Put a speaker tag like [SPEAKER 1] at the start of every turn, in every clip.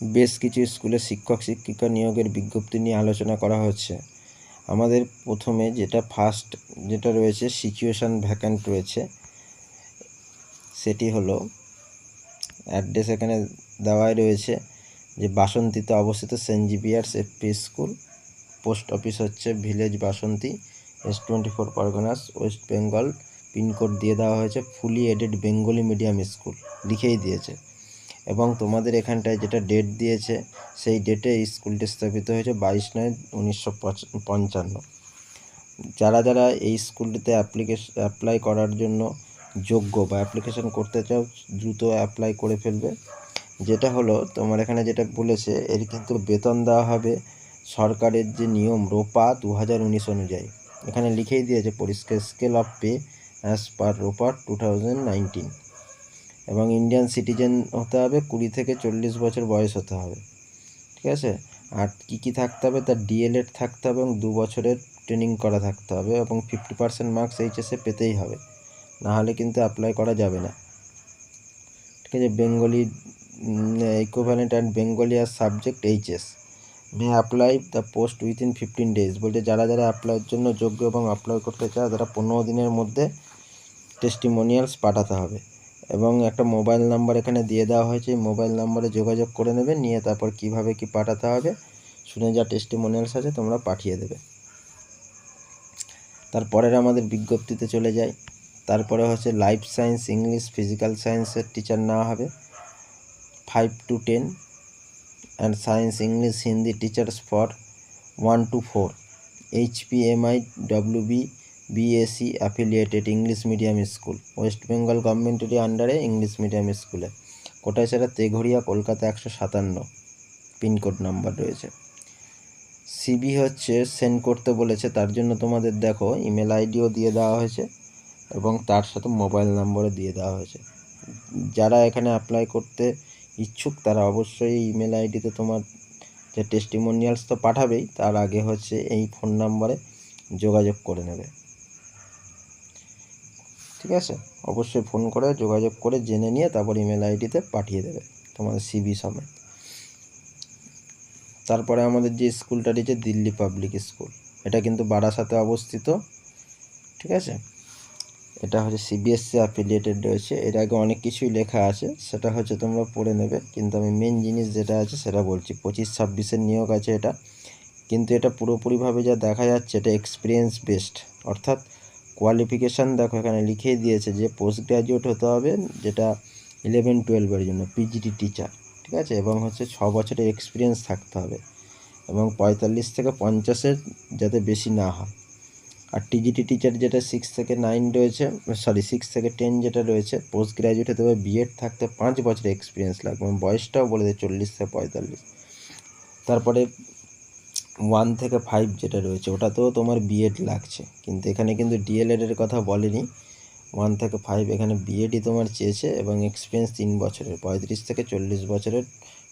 [SPEAKER 1] বেশ কিছু স্কুলে শিক্ষক শিক্ষিকা নিয়োগের বিজ্ঞপ্তি নিয়ে আলোচনা করা হচ্ছে। আমাদের প্রথমে যেটা ফার্স্ট যেটা রয়েছে সিচুয়েশান ভ্যাকান্ট রয়েছে। সেটি হলো অ্যাড্রেস এখানে দেওয়াই রয়েছে যে বাসন্তীতে অবস্থিত saint Xavier's FP school post office হচ্ছে village Basanti S twenty four Parganas West Bengal pincode দিয়ে দেওয়া হয়েছে fully aided Bengali medium school লিখেই দিয়েছে। এবং তোমাদের এখানটায় যেটা ডেট দিয়েছে, সেই ডেটে এই স্কুলটি স্থাপিত হয়েছে বাইশ নয় উনিশশো পঞ্চান্ন। যারা যারা এই স্কুলটিতে অ্যাপ্লিকেশন অ্যাপ্লাই করার জন্য যোগ্য বা অ্যাপ্লিকেশন করতে চাও, দ্রুত অ্যাপ্লাই করে ফেলবে। যেটা হলো, তোমার এখানে যেটা বলেছে, এর কিন্তু বেতন দেওয়া হবে সরকারের যে নিয়ম রোপা দু হাজার উনিশ অনুযায়ী। এখানে লিখেই দিয়েছে, পরিষ্কার scale of pay as per ROPA two thousand nineteen এবং ইন্ডিয়ান সিটিজেন হতে হবে, কুড়ি থেকে চল্লিশ বছর বয়স হতে হবে। ঠিক আছে? আর কী কী থাকতে হবে? তার ডিএলএড থাকতে হবে এবং দু বছরের ট্রেনিং করা থাকতে হবে এবং ফিফটি পার্সেন্ট মার্কস এইচএসে পেতেই হবে। নাহলে কিন্তু অ্যাপ্লাই করা যাবে না। ঠিক আছে? Bengali equivalent and Bengali R subject HS may apply the post within fifteen days বলছে, যারা যারা অ্যাপ্লাইয়ের জন্য যোগ্য এবং অ্যাপ্লাই করতে চায়, তারা পনেরো দিনের মধ্যে টেস্টিমোনিয়ালস পাঠাতে হবে। এবং একটা মোবাইল নাম্বার এখানে দিয়ে দেওয়া হয়েছে। মোবাইল নাম্বারে যোগাযোগ করে নেবে, নিয়ে তারপর কীভাবে কি পাঠাতে হবে, শুনে যা টেস্টিমোনিয়ালস আছে তোমরা পাঠিয়ে দেবে। তারপরের আমাদের বিজ্ঞপ্তিতে চলে যাই। তারপরে হচ্ছে লাইফ সায়েন্স ইংলিশ ফিজিক্যাল সায়েন্সের টিচার নেওয়া হবে। Five to ten and science English Hindi teachers for one to four HPMI WB BSc affiliated English medium school West Bengal গভর্নমেন্টেরই আন্ডারে ইংলিশ মিডিয়াম স্কুলে সেটা তেঘরিয়া কলকাতা একশো সাতান্ন, পিনকোড নাম্বার রয়েছে। সিবি হচ্ছে সেন্ড করতে বলেছে, তার জন্য তোমাদের দেখো ইমেল আইডিও দিয়ে দেওয়া হয়েছে এবং তার সাথে মোবাইল নম্বরও দিয়ে দেওয়া হয়েছে। যারা এখানে অ্যাপ্লাই করতে ইচ্ছুক, তারা অবশ্যই ইমেল আইডিতে তোমার যে টেস্টিমোনিয়ালস তো পাঠাবেই, তার আগে হচ্ছে এই ফোন নাম্বারে যোগাযোগ করে নেবে। ঠিক আছে? অবশ্যই ফোন করে যোগাযোগ করে জেনে নিয়ে তারপর ইমেল আইডিতে পাঠিয়ে দেবে তোমাদের সিবি সমেত তারপরে আমাদের যে স্কুলটা রয়েছে, দিল্লি পাবলিক স্কুল এটা কিন্তু বারাসাতে অবস্থিত, ঠিক আছে? এটা হচ্ছে সিবিএসসি অ্যাফিলিয়েটেড রয়েছে। এর আগে অনেক কিছুই লেখা আছে, সেটা হচ্ছে তোমরা পড়ে নেবে। কিন্তু আমি মেন জিনিস যেটা আছে, সেটা বলছি। পঁচিশ ছাব্বিশের নিয়োগ আছে এটা। কিন্তু এটা পুরোপুরিভাবে যা দেখা যাচ্ছে, এটা এক্সপিরিয়েন্স বেসড অর্থাৎ কোয়ালিফিকেশান দেখো এখানে লিখে দিয়েছে যে পোস্ট গ্র্যাজুয়েট হতে হবে, যেটা ইলেভেন টুয়েলভের জন্য পিজিটি টিচার ঠিক আছে? এবং হচ্ছে ছ বছরের এক্সপিরিয়েন্স থাকতে হবে এবং পঁয়তাল্লিশ থেকে পঞ্চাশের যাতে বেশি না হয়। আর টিজিটি টিচার যেটা সিক্স থেকে নাইন রয়েছে সরি সিক্স থেকে টেন যেটা রয়েছে পোস্ট গ্র্যাজুয়েট হতে হবে বিএড থাকতে পাঁচ বছরের এক্সপিরিয়েন্স লাগবে এবং বয়সটাও বলে দেয় চল্লিশ থেকে পঁয়তাল্লিশ। তারপরে ওয়ান থেকে ফাইভ যেটা রয়েছে, ওটাতেও তোমার বিএড লাগছে। কিন্তু এখানে কিন্তু ডিএলএডের কথা বলেনি। ওয়ান থেকে ফাইভ এখানে বিএডই তোমার চেয়েছে এবং এক্সপিরিয়েন্স তিন বছরের। পঁয়ত্রিশ থেকে চল্লিশ বছরের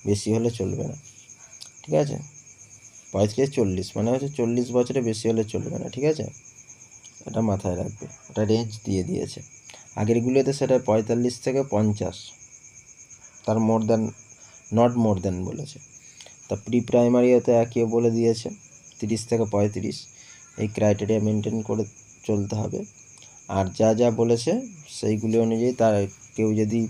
[SPEAKER 1] বেশি হলে চলবে না। ঠিক আছে? পঁয়ত্রিশ, চল্লিশ মানে হচ্ছে চল্লিশ বছরের বেশি হলে চলবে না। ঠিক আছে? এটা মাথায় রাখবে। ওটা রেঞ্জ দিয়ে দিয়েছে। আগেরগুলোতে সেটা পঁয়তাল্লিশ থেকে পঞ্চাশ। তার more than not more than বলেছে। তা প্রি প্রাইমারিতে একই বলে দিয়েছে, তিরিশ থেকে পঁয়ত্রিশ। এই ক্রাইটেরিয়া মেনটেন করে চলতে হবে। আর যা যা বলেছে, সেইগুলি অনুযায়ী তার কেউ যদি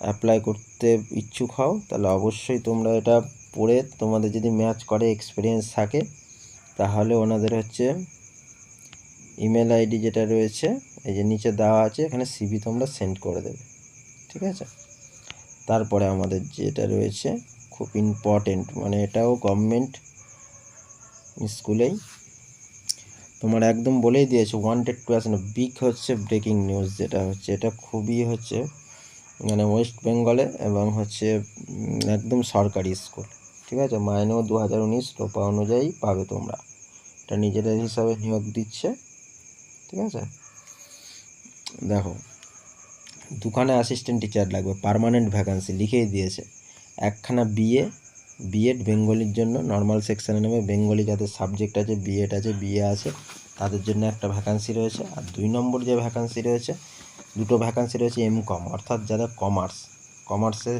[SPEAKER 1] অ্যাপ্লাই করতে ইচ্ছুক হও, তাহলে অবশ্যই তোমরা এটা পড়ে তোমাদের যদি ম্যাচ করে এক্সপিরিয়েন্স থাকে, তাহলে ওনাদের হচ্ছে ইমেল আইডি যেটা রয়েছে, এই যে নিচে দেওয়া আছে, এখানে সিবি তোমরা সেন্ড করে দেবে। ঠিক আছে? তারপরে আমাদের যেটা রয়েছে খুব ইম্পর্টেন্ট মানে এটাও গভর্নমেন্ট স্কুলেই। তোমার একদম বলেই দিয়েছে ওয়ান্টেড টু আসে না। বিগ হচ্ছে ব্রেকিং নিউজ যেটা হচ্ছে, এটা খুবই হচ্ছে মানে ওয়েস্ট বেঙ্গলে এবং হচ্ছে একদম সরকারি স্কুল। ঠিক আছে? মাইনেও দু হাজার উনিশ, রোপা অনুযায়ী পাবে তোমরা। এটা নিজেদের হিসাবে নিয়োগ দিচ্ছে। ঠিক আছে? দেখো, দুখানে অ্যাসিস্ট্যান্ট টিচার লাগবে পারমানেন্ট ভ্যাকান্সি লিখেই দিয়েছে। একখানা বিএ বিএড বেঙ্গলির জন্য নর্মাল সেকশানে নেবে। বেঙ্গলি যাদের সাবজেক্ট আছে বিএড আছে বিএ আছে, তাদের জন্য একটা ভ্যাকান্সি রয়েছে। আর দুই নম্বর যে ভ্যাকান্সি রয়েছে, দুটো ভ্যাকান্সি রয়েছে এম কম অর্থাৎ যারা কমার্স কমার্সে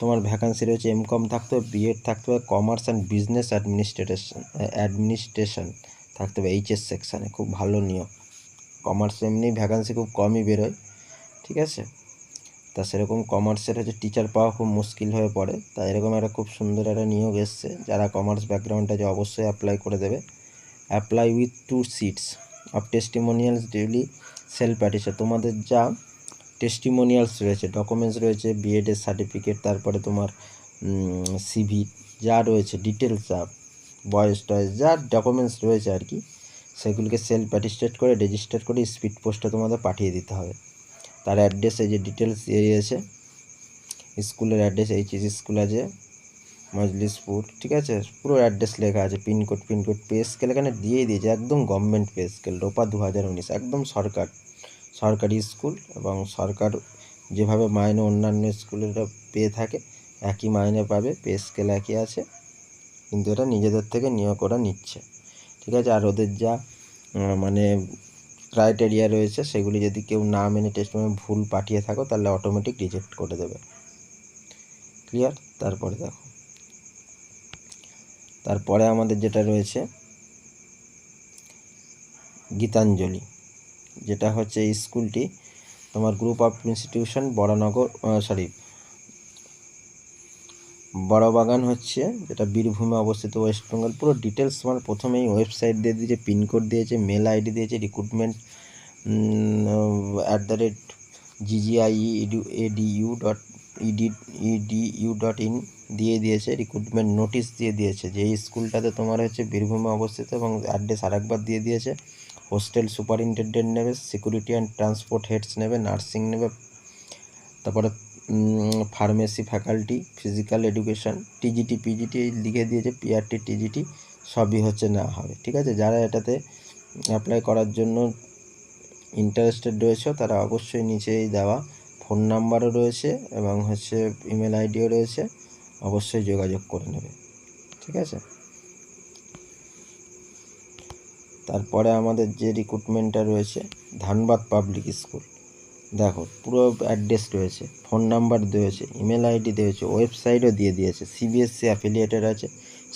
[SPEAKER 1] তোমার ভ্যাকান্সি রয়েছে এম কম থাকতে হবে বিএড থাকতে হবে commerce and business administration administration থাকতে হবে এইচএস সেকশানে খুব ভালো নিয়ম। কমার্স এমনি ভ্যাকান্সি খুব কমই বেরোয়, ঠিক আছে? তা সেরকম কমার্সের হচ্ছে টিচার পাওয়া খুব মুশকিল হয়ে পড়ে। তা এরকম একটা খুব সুন্দর একটা নিয়োগ এসছে, যারা কমার্স ব্যাকগ্রাউন্ড আছে অবশ্যই অ্যাপ্লাই করে দেবে। Apply with two sets of testimonials duly self প্যাটিসে তোমাদের যা টেস্টিমোনিয়ালস রয়েছে ডকুমেন্টস রয়েছে বিএডের সার্টিফিকেট তারপরে তোমার সিভি যা রয়েছে ডিটেলস যা, বয়স টয়েস যা ডকুমেন্টস রয়েছে আর কি, সেগুলিকে সেলফ অ্যাটিস্টেড করে রেজিস্টার করে স্পিড পোস্টে তোমাদের পাঠিয়ে দিতে হবে। তার অ্যাড্রেসে যে ডিটেলস দিয়ে দিয়েছে স্কুলের অ্যাড্রেস এইচ এইচএস স্কুল আছে, মজলিসপুর, ঠিক আছে? পুরো অ্যাড্রেস লেখা আছে পিনকোড পিনকোড পে স্কেল এখানে দিয়েই দিয়েছে, একদম গভর্নমেন্ট পে স্কেল রোপা দু হাজার উনিশ, একদম সরকার। সরকারি স্কুল এবং সরকার যেভাবে মাইনে অন্যান্য স্কুলেরা পেয়ে থাকে, একই মাইনে পাবে পে স্কেল একই আছে, কিন্তু এটা নিজেদের থেকে নিয়োগ করা নিচ্ছে। ঠিক আছে? আর ওদের যা মানে ক্রাইটেরিয়া রয়েছে, সেগুলি যদি কেউ না মেনে টেস্ট ভুল পাঠিয়ে থাকো, তাহলে অটোমেটিক রিজেক্ট করে দেবে। ক্লিয়ার তারপরে দেখো। তারপরে আমাদের যেটা রয়েছে, গীতাঞ্জলি। যেটা হচ্ছে স্কুলটি তোমার group of institution Baranagar sorry Barabagan হচ্ছে, যেটা বীরভূমে অবস্থিত ওয়েস্ট বেঙ্গল পুরো ডিটেলস তোমার প্রথমেই ওয়েবসাইট দিয়ে দিয়েছে পিনকোড দিয়েছে মেল আইডি দিয়েছে recruitment at the rate GGI ADU dot ED EDU dot in দিয়ে দিয়েছে রিক্রুটমেন্ট নোটিশ দিয়ে দিয়েছে যে এই স্কুলটাতে তোমার হচ্ছে বীরভূমে অবস্থিত এবং অ্যাড্রেস আরেকবার দিয়ে দিয়েছে। হোস্টেল সুপারিনটেন্ডেন্ট নেবে সিকিউরিটি অ্যান্ড ট্রান্সপোর্ট হেডস নেবে নার্সিং নেবে, তারপরে pharmacy faculty physical education TGT PGT লিখে দিয়েছে পিআরটি টিজিটি সবই হচ্ছে না হবে, ঠিক আছে? যারা এটাতে অ্যাপ্লাই করার জন্য ইন্টারেস্টেড রয়েছে, তারা অবশ্যই নিচেই দেওয়া ফোন নাম্বারও রয়েছে এবং হচ্ছে ইমেল আইডিও রয়েছে, অবশ্যই যোগাযোগ করে নেবে, ঠিক আছে? তারপরে আমাদের যে রিক্রুটমেন্টটা রয়েছে ধানবাদ পাবলিক স্কুল দেখো, পুরো অ্যাড্রেস রয়েছে ফোন নাম্বার দিয়েছে ইমেল আইডি দিয়েছে ওয়েবসাইটও দিয়ে দিয়েছে সিবিএসসি অ্যাফিলিয়েটেড আছে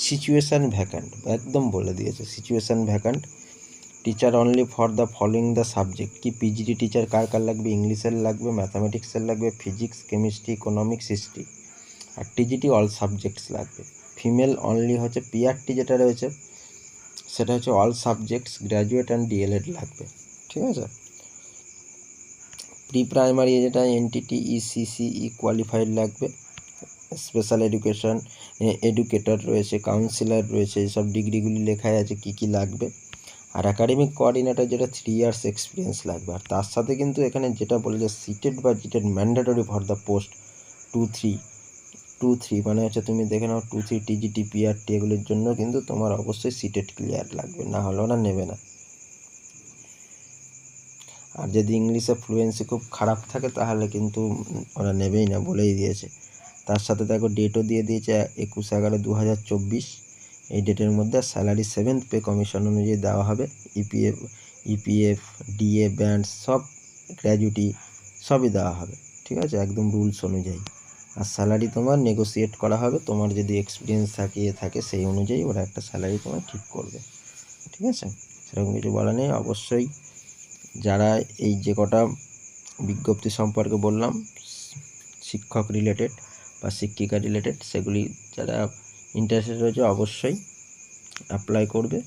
[SPEAKER 1] সিচুয়েশান ভ্যাকান্ট একদম বলে দিয়েছে situation vacant teacher only for the following the subject কি পিজিডি টিচার কার কার লাগবে ইংলিশের লাগবে ম্যাথামেটিক্সের লাগবে ফিজিক্স কেমিস্ট্রি ইকোনমিক্স হিস্ট্রি আর টিজিটি অল সাবজেক্টস লাগবে ফিমেল অনলি হচ্ছে পিআরটি যেটা রয়েছে, সেটা হচ্ছে all subjects graduate and DElEd লাগবে, ঠিক আছে? প্রি প্রাইমারি যেটা এনটিটি ইসিসি ই কোয়ালিফাইড লাগবে। স্পেশাল এডুকেশন এডুকেটর রয়েছে কাউন্সিলর রয়েছে এইসব ডিগ্রিগুলি লেখাই আছে কী কী লাগবে। আর একাডেমিক কোঅর্ডিনেটর যেটা থ্রি ইয়ার্স এক্সপিরিয়েন্স লাগবে। আর তার সাথে কিন্তু এখানে যেটা বলে যে সিটেড বা জিটেড mandatory for the post two three two three মানে হচ্ছে তুমি দেখে নাও টু থ্রি টিজিটি পিআরটি এগুলির জন্য কিন্তু তোমার অবশ্যই সিটেড ক্লিয়ার লাগবে, না হলে ওরা নেবে না। আর যদি ইংলিশে ফ্লুয়েন্সি খুব খারাপ থাকে, তাহলে কিন্তু ওরা নেবেই না, বলেই দিয়েছে। তার সাথে দেখো ডেটও দিয়ে দিয়েছে একুশ এগারো দু হাজার চব্বিশ। এই ডেটের মধ্যে স্যালারি সেভেন্থ পে কমিশন অনুযায়ী দেওয়া হবে। ইপিএফ ইপিএফ ডিএ ব্যান্ড সব গ্র্যাজুইটি সবই দেওয়া হবে। ঠিক আছে? একদম রুলস অনুযায়ী। আর স্যালারি তোমার নেগোসিয়েট করা হবে। তোমার যদি এক্সপিরিয়েন্স থাকে থাকে, সেই অনুযায়ী ওরা একটা স্যালারি তোমার ঠিক করবে। ঠিক আছে? সেরকম কিছু বলা নেই। অবশ্যই যারা এই যে কটা বিজ্ঞপ্তি সম্পর্কে বললাম, শিক্ষক রিলেটেড বা শিক্ষিকা রিলেটেড সেগুলি যারা ইন্টারেস্টেড রয়েছে অবশ্যই অ্যাপ্লাই করবে।